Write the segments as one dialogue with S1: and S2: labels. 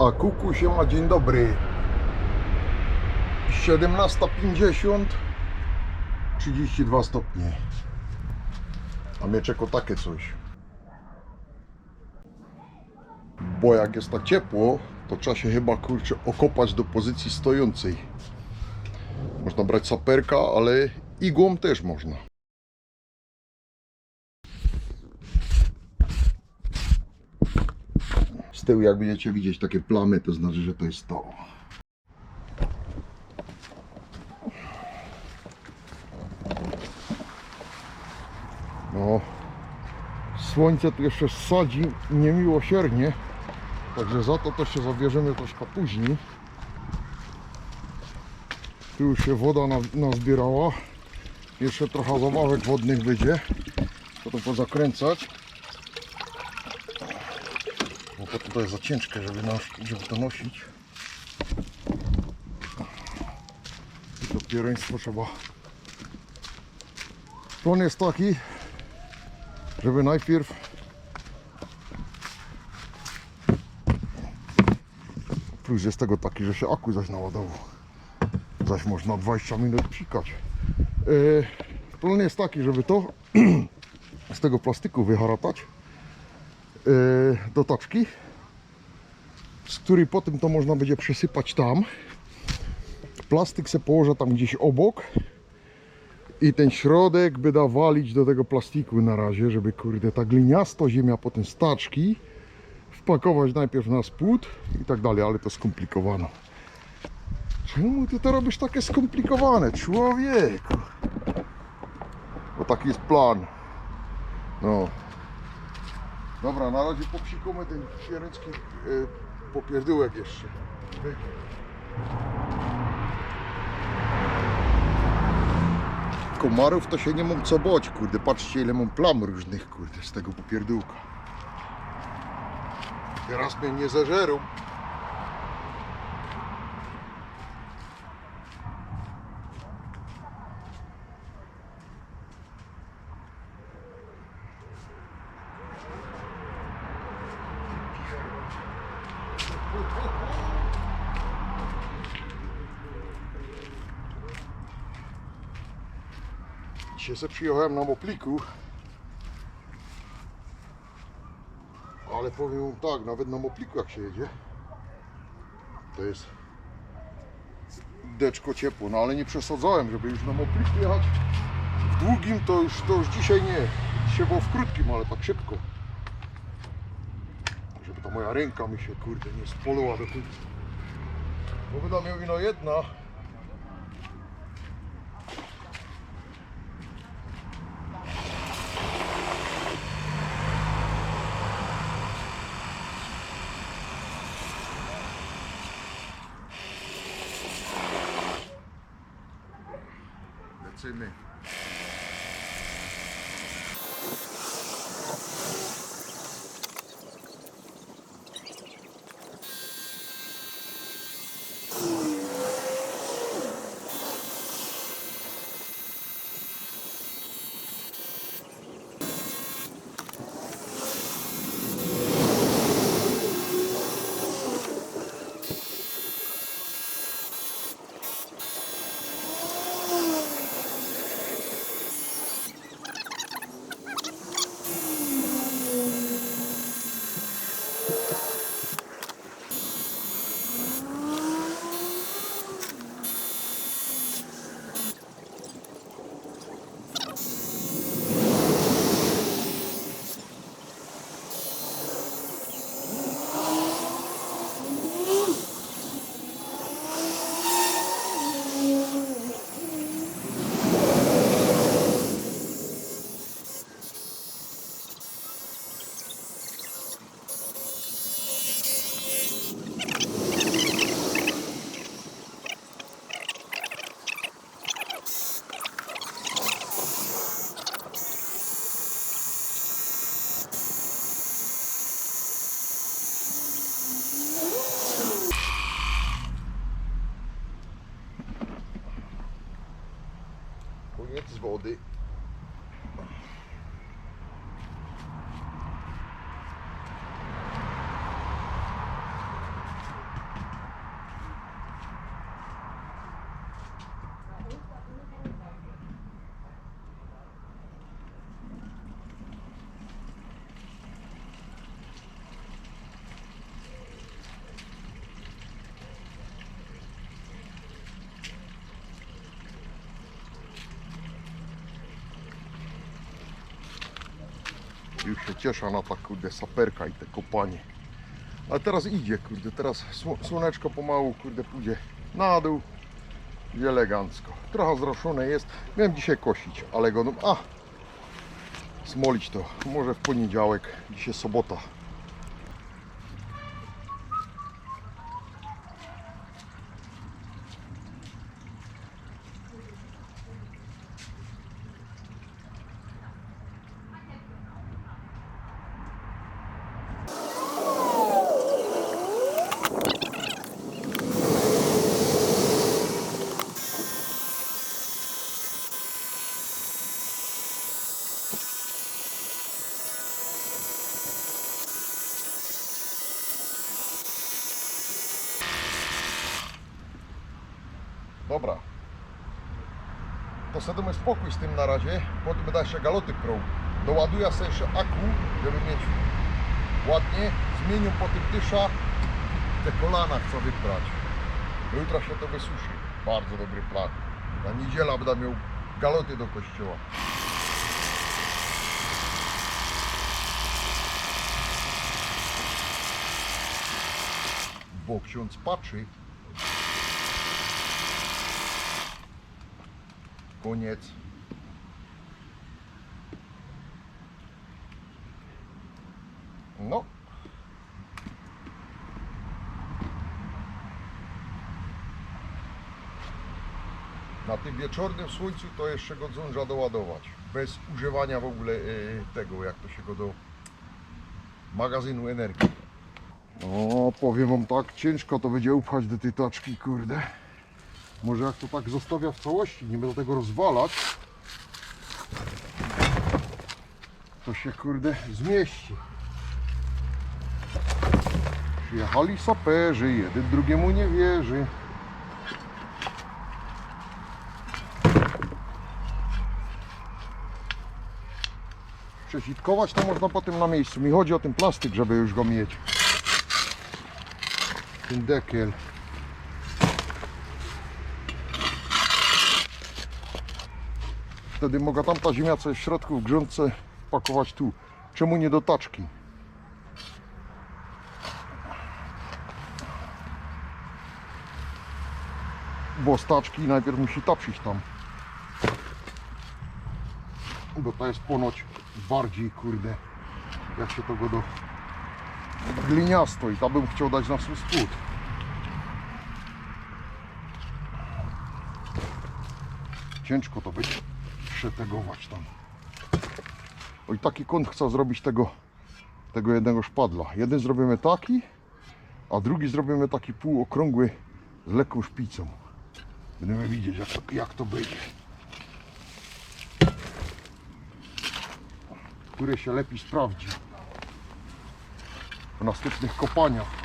S1: A kuku się ma dzień dobry. 17.50 32 stopnie. A mieczeko takie coś. Bo jak jest tak ciepło, to trzeba się chyba kurczę okopać do pozycji stojącej. Można brać saperka, ale igłą też można. Z tyłu jak będziecie widzieć takie plamy, to znaczy, że to jest to. No, słońce tu jeszcze sadzi niemiłosiernie, także za to też się zabierzemy troszkę później. Tu już się woda na- nazbierała. Jeszcze trochę zabawek wodnych będzie. To to pozakręcać. Bo to jest za ciężkie, żeby, nos- żeby to nosić. I to pierwieństwo trzeba. Plan jest taki, żeby najpierw plus jest tego taki, że się aku zaś naładował. Zaś można 20 minut psikać. Yy, plan jest taki, żeby to z tego plastiku wyharatać yy, do taczki, z której potem to można będzie przesypać tam. Plastyk se położę tam gdzieś obok i ten środek by walić do tego plastiku na razie, żeby kurde ta gliniasto ziemia potem z taczki wpakować najpierw na spód i tak dalej, ale to skomplikowane. Czemu ty to robisz takie skomplikowane, człowieku? Bo taki jest plan. No. Dobra, na razie popsikamy ten sierecki y, popierdółek jeszcze. Komarów to się nie mam co bać, kurde. Patrzcie ile mam plam różnych, kurde, z tego popierdółka. Teraz mnie nie zażerą. Sobie przyjechałem na mopliku. Ale powiem tak, nawet na mopliku jak się jedzie, to jest deczko ciepło, no ale nie przesadzałem, żeby już na mopliku jechać w długim, to już, to już dzisiaj nie. Dzisiaj było w krótkim, ale tak szybko. Żeby ta moja ręka mi się, kurde, nie spolała do końca. Bo wyda mi ino jedna, się cieszę na ta kurde saperka i te kopanie. Ale teraz idzie, kurde, teraz sło- słoneczko pomału, kurde, pójdzie na dół i elegancko. Trochę zroszone jest. Miałem dzisiaj kosić, ale go, a, smolić to. Może w poniedziałek, dzisiaj sobota. Dobra. To sobie damy spokój z tym na razie. Potem będę jeszcze galoty prął. Doładuję sobie jeszcze aku, żeby mieć ładnie. Zmienię po tym dysza. Te kolana chcę wyprać. Jutro się to wysuszy. Bardzo dobry plan. Na niedziela będę miał galoty do kościoła. Bo ksiądz patrzy, Koniec. No. Na tym wieczornym słońcu to jeszcze go zdąża doładować. Bez używania w ogóle e, tego, jak to się go do magazynu energii. O, powiem wam tak, ciężko to będzie upchać do tej taczki, kurde. Może jak to tak zostawia w całości, nie będę tego rozwalać, to się kurde zmieści. Przyjechali saperzy, jeden drugiemu nie wierzy. Przesitkować to można potem na miejscu. Mi chodzi o ten plastyk, żeby już go mieć. Ten dekiel. Wtedy mogła tamta ziemia, co jest w środku w grządce, pakować tu. Czemu nie do taczki? Bo z taczki najpierw musi tapsić tam. Bo to jest ponoć bardziej, kurde, jak się to go do gliniasto i tam bym chciał dać na swój spód. Ciężko to będzie przetegować tam. Oj, taki kąt chcę zrobić tego, tego jednego szpadla. Jeden zrobimy taki, a drugi zrobimy taki półokrągły z lekką szpicą. Będziemy widzieć jak to, jak to będzie. Który się lepiej sprawdzi w następnych kopaniach.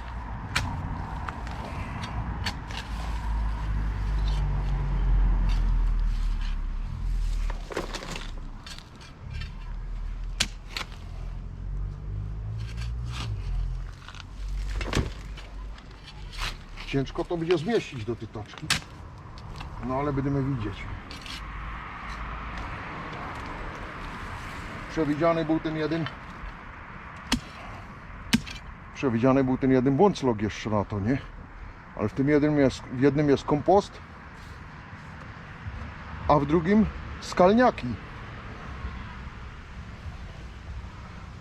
S1: Ciężko to będzie zmieścić do tej taczki. No ale będziemy widzieć. Przewidziany był ten jeden. Przewidziany był ten jeden błąclog jeszcze na to, nie? Ale w tym jednym jest, w jednym jest kompost, a w drugim skalniaki.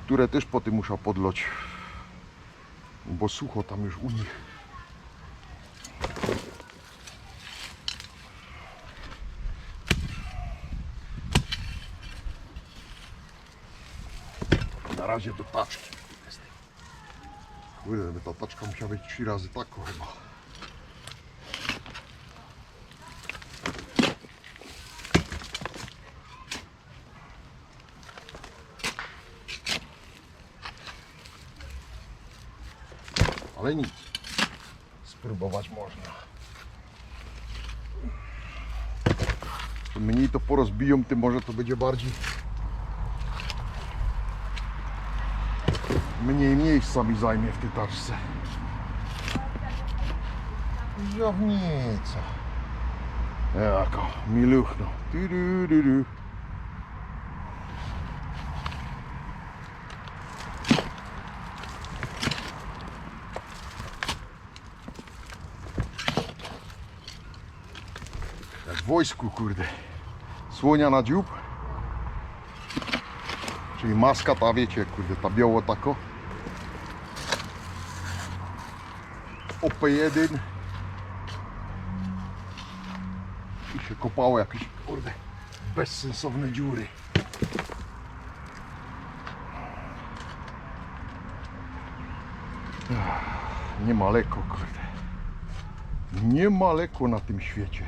S1: Które też po tym muszę podlać. Bo sucho tam już u nich. Na razie do taczki. Kurde, ta taczka musiała być trzy razy taką chyba. Ale nic. Spróbować można. Mniej to porozbiją, tym może to będzie bardziej mniej miejsca mi zajmie w tej taczce. Żownica. Jako, miluchno. Du, Jak w wojsku, kurde. Słonia na dziób. Czyli maska ta, wiecie, kurde, ta biało tako. OP1. I się kopało jakieś, kurde, bezsensowne dziury. Nie ma lekko, kurde. Nie ma lekko na tym świecie.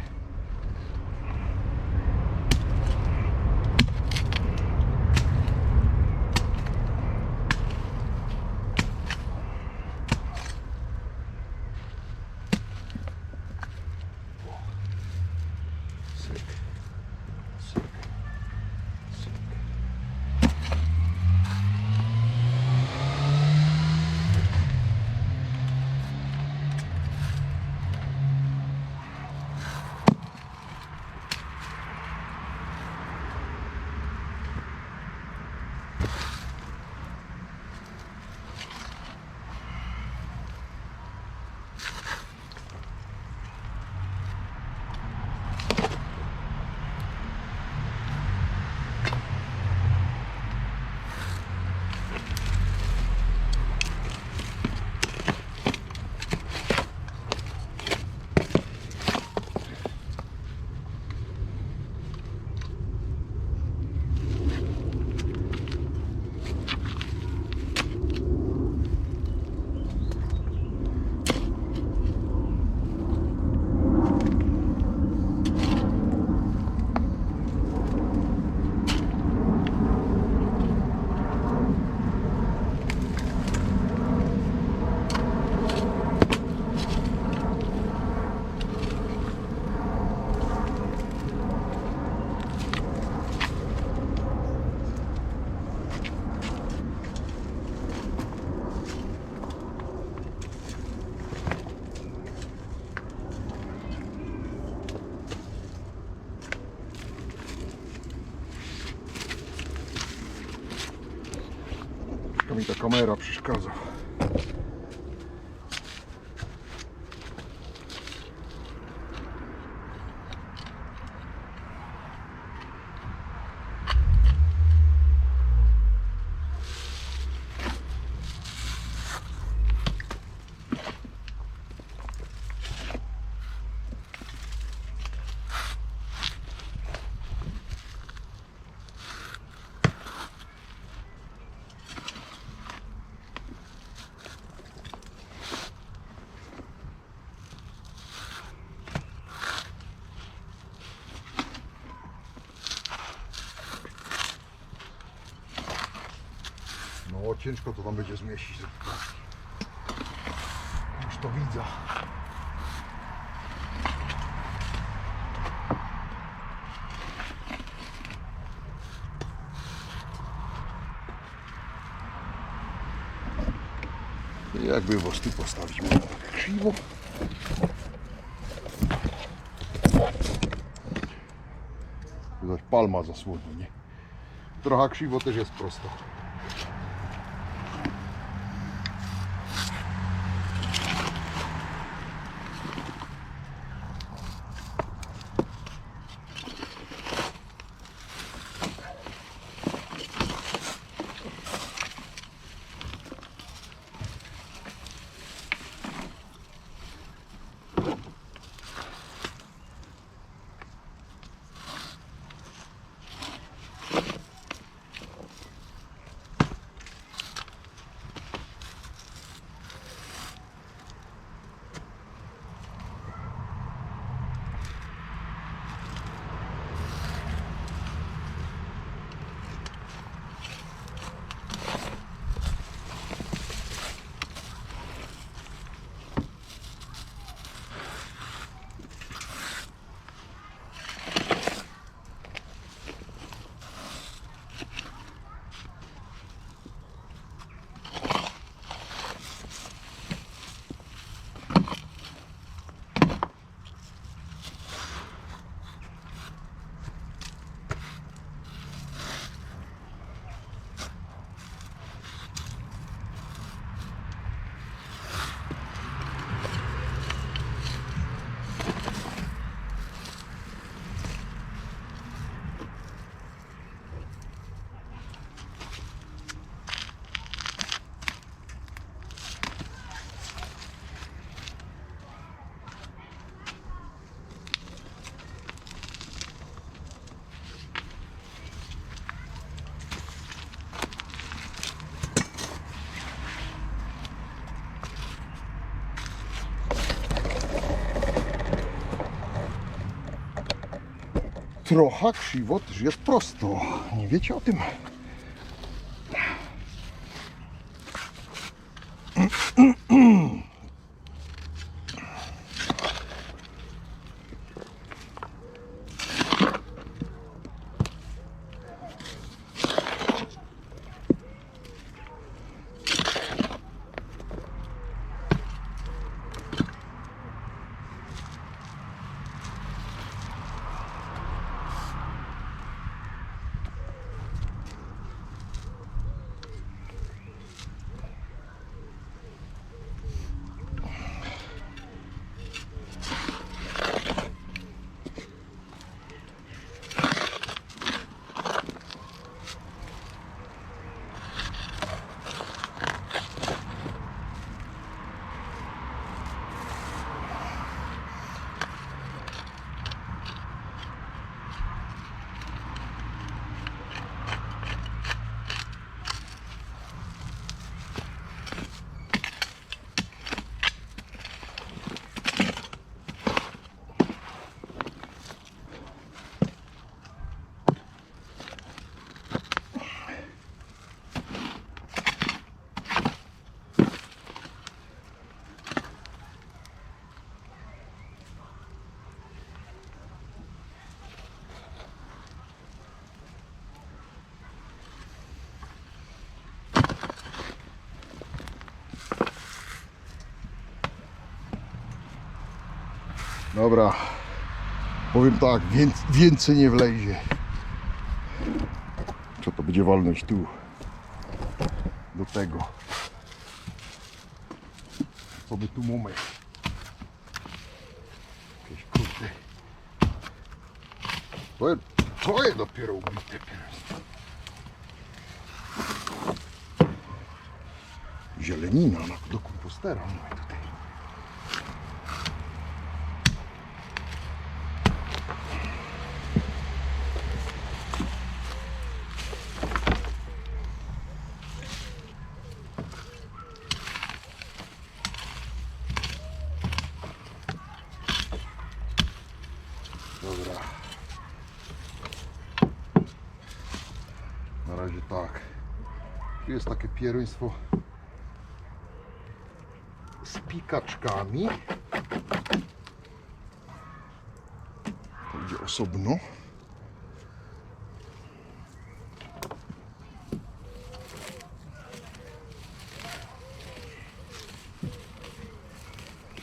S1: Ta kamera przeszkadza. No ciężko to tam będzie zmieścić. Już to widzę. Jakby was tu postawić, można tak krzywo. Palma zasłoni, nie? Trochę krzywo też jest prosto. Trochę krzywo też jest prosto. Nie wiecie o tym? Dobra. Powiem tak, więcej, nie wlezie. Co to będzie walność tu? Do tego. Co by tu mamy? Jakieś kurde. To jest, to jest dopiero ubite pierś. Zielenina na, do kompostera mamy tutaj. Dobra. Na razie tak. Tu jest takie pieruństwo z pikaczkami. To idzie osobno.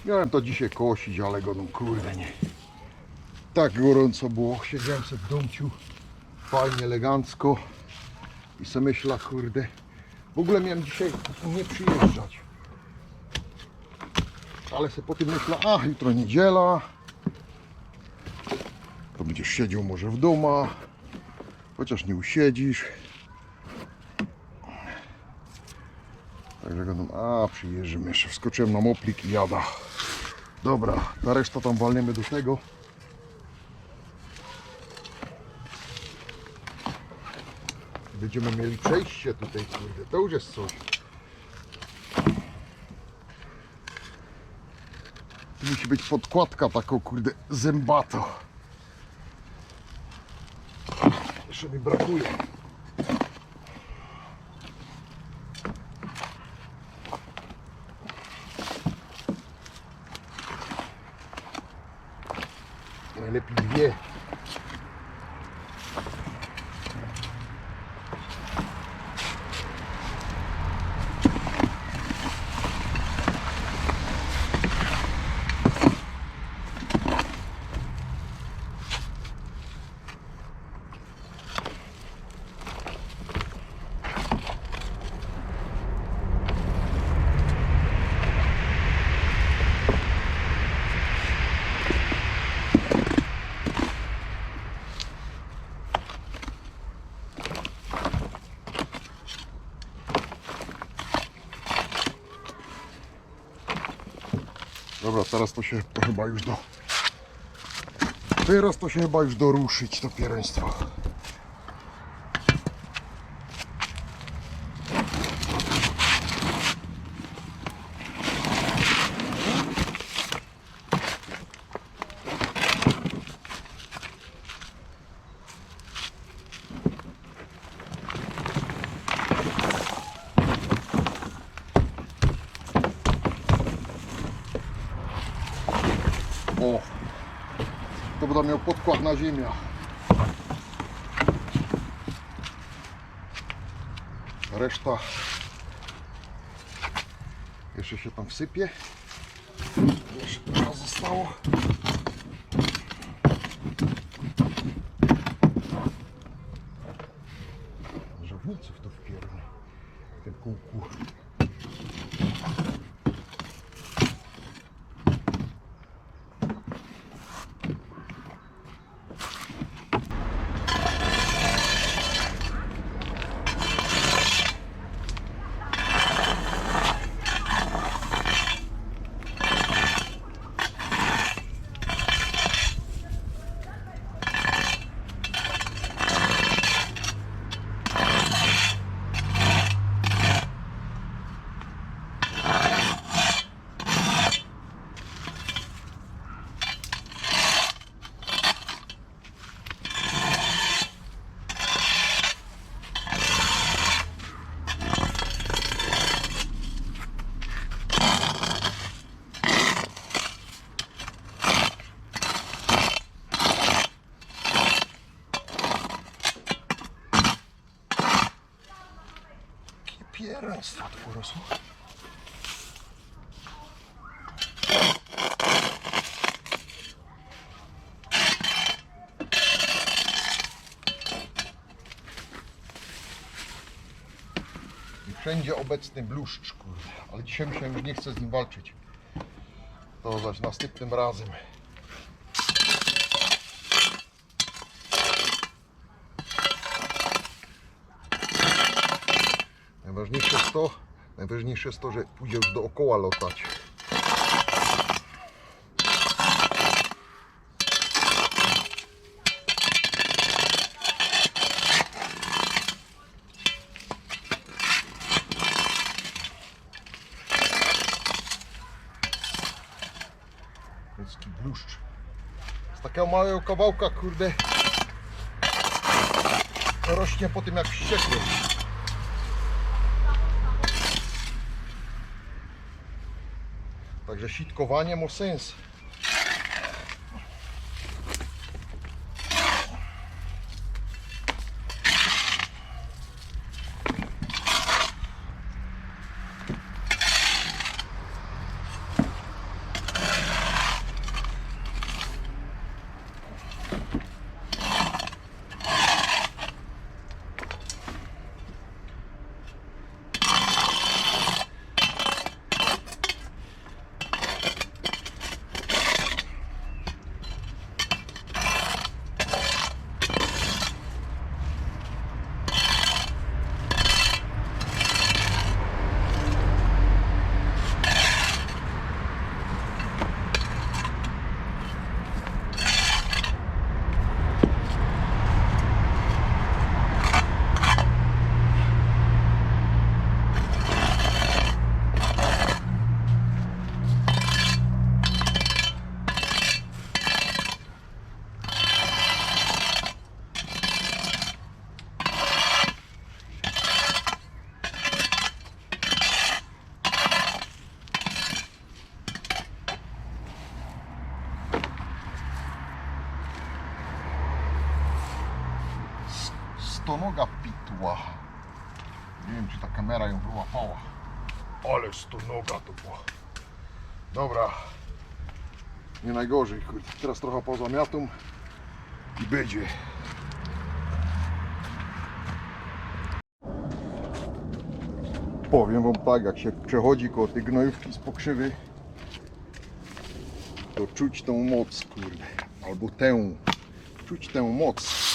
S1: Miałem to dzisiaj kosić, ale go no kurde nie. Tak gorąco było. Siedziałem sobie w domciu. Fajnie, elegancko. I sobie myślę, kurde. W ogóle miałem dzisiaj nie przyjeżdżać. Ale sobie po tym myślę, a jutro niedziela. To będziesz siedział może w domu. Chociaż nie usiedzisz. Także gadam, a przyjeżdżam jeszcze. Wskoczyłem na moplik i jada. Dobra, ta reszta tam walniemy do tego. Będziemy mieli przejście tutaj, kurde, to już jest coś. Tu musi być podkładka taką, kurde, zębato. Jeszcze mi brakuje. Najlepiej dwie. Dobra, teraz to się to chyba już do... Teraz to się chyba już doruszyć, to piereństwo. O! To będę miał podkład na ziemię. Reszta jeszcze się tam wsypie. Jeszcze trochę zostało. Żowniców to wpierdolę w tym kółku. Jakie pierństwo tu urosło. I wszędzie obecny bluszcz, kurde. Ale dzisiaj mi się już nie chce z nim walczyć. To zaś następnym razem. Najważniejsze jest to, najważniejsze jest to, że pójdzie już dookoła lotać. Ludzki bluszcz. Małego kawałka, kurde, rośnie po tym jak wściekły. Także sitkowanie ma sens. Stonoga pitła. Nie wiem, czy ta kamera ją wyłapała. Ale stonoga to była. Dobra. Nie najgorzej. kurde. Teraz trochę pozamiatum i będzie. Powiem wam tak, jak się przechodzi koło tej gnojówki z pokrzywy, to czuć tą moc, kurde. Albo tę. Czuć tę moc.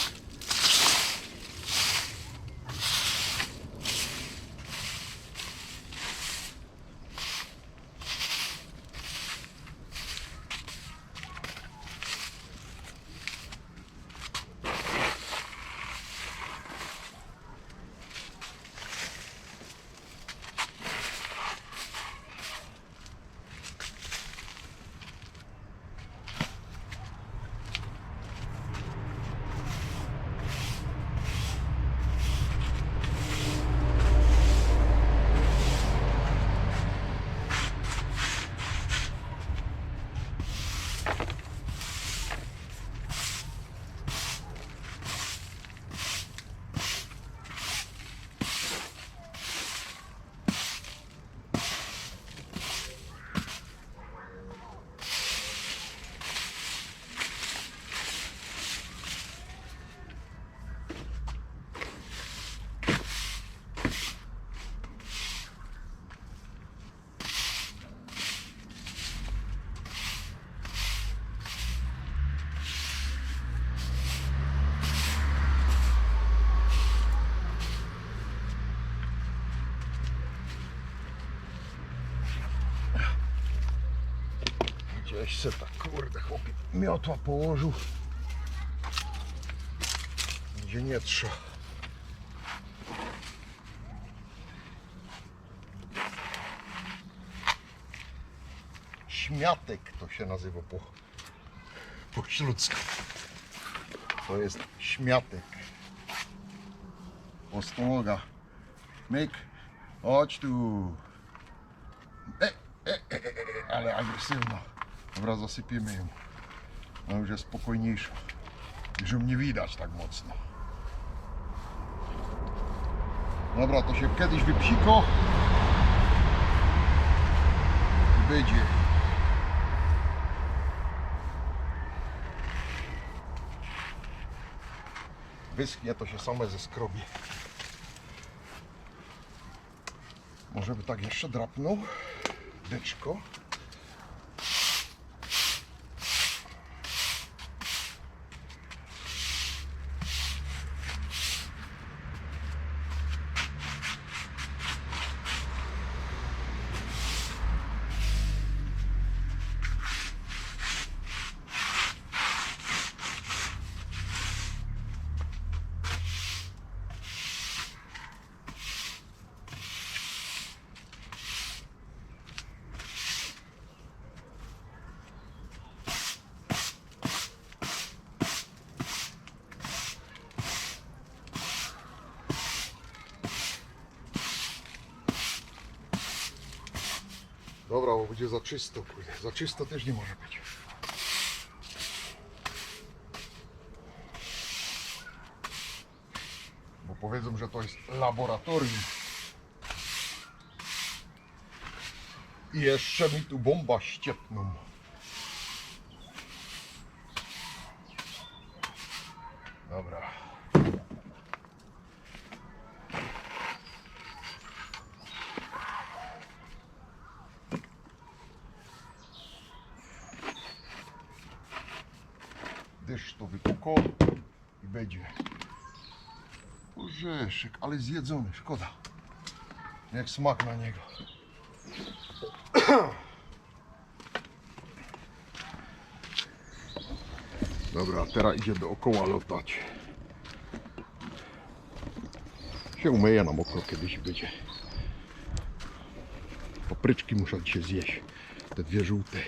S1: Gdzieś se tak, kurde, chłopie, miotła położył. Gdzie nie trzeba. Śmiatek to się nazywa po, po śludzku. To jest śmiatek. Ostoga. Myk, chodź tu. E, e, e, e, e, ale agresywna. Dobra, zasypiemy ją. Ona już jest spokojniejsza. Już ją nie widać tak mocno. Dobra, to się kiedyś wypsiko. I będzie. Wyschnie to się same ze skrobie. Może by tak jeszcze drapnął. Deczko. Dobra, bo będzie za czysto, kurde. Za czysto też nie może być. Bo powiedzą, że to jest laboratorium. I jeszcze mi tu bomba ściepną. Dobra. Deszcz to wypuko i będzie. Ale zjedzony, szkoda. Jak smak na niego. Dobra, teraz idzie dookoła lotać. Się umyje na mokro kiedyś będzie. Papryczki muszę dzisiaj zjeść. Te dwie żółte.